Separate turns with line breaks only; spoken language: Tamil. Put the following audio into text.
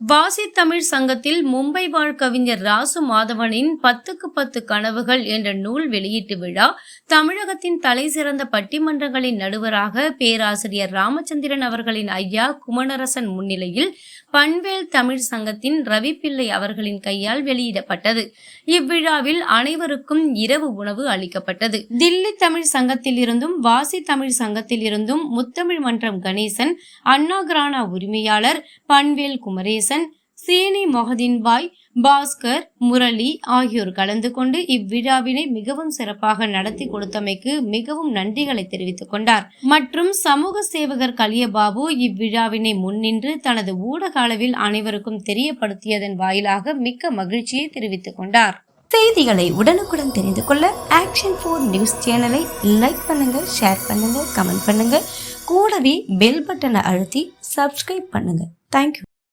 வாசித்தமிழ் சங்கத்தில் மும்பை வாழ் கவிஞர் ராசு மாதவனின் பத்துக்கு பத்து கனவுகள் என்ற நூல் வெளியீட்டு விழா தமிழகத்தின் தலைசிறந்த பட்டிமன்றங்களின் நடுவராக பேராசிரியர் ராமச்சந்திரன் அவர்களின் ஐயா குமணரசன் முன்னிலையில் பண்வேல் தமிழ் சங்கத்தின் ரவி பிள்ளை அவர்களின் கையால் வெளியிடப்பட்டது. இவ்விழாவில் அனைவருக்கும் இரவு உணவு அளிக்கப்பட்டது. தில்லி தமிழ் சங்கத்தில் இருந்தும் வாசி தமிழ் சங்கத்தில் இருந்தும் முத்தமிழ் மன்றம் கணேசன் அண்ணா கிரானா உரிமையாளர் பன்வேல் குமரேசன் சேனி மொஹதீன் பாய் பாஸ்கர் முரளி ஆகியோர் கலந்து கொண்டு இவ்விழாவினை மிகவும் சிறப்பாக நடத்தி கொடுத்தமைக்கு மிகவும் நன்றிகளை தெரிவித்துக் கொண்டார். மற்றும் சமூக சேவகர் கலியபாபு இவ்விழாவினை முன்னின்று தனது ஊடக அளவில் அனைவருக்கும் தெரியப்படுத்தியதன் வாயிலாக மிக்க மகிழ்ச்சியை தெரிவித்துக் கொண்டார்.
செய்திகளை உடனுக்குடன் தெரிந்து கொள்ள ஆக்ஷன் ஃபோர் நியூஸ் சேனலை லைக் பண்ணுங்க ஷேர் பண்ணுங்க கமெண்ட் பண்ணுங்க. கூடவே பெல் பட்டனை அழுத்தி சப்ஸ்கிரைப் பண்ணுங்க. தேங்க்யூ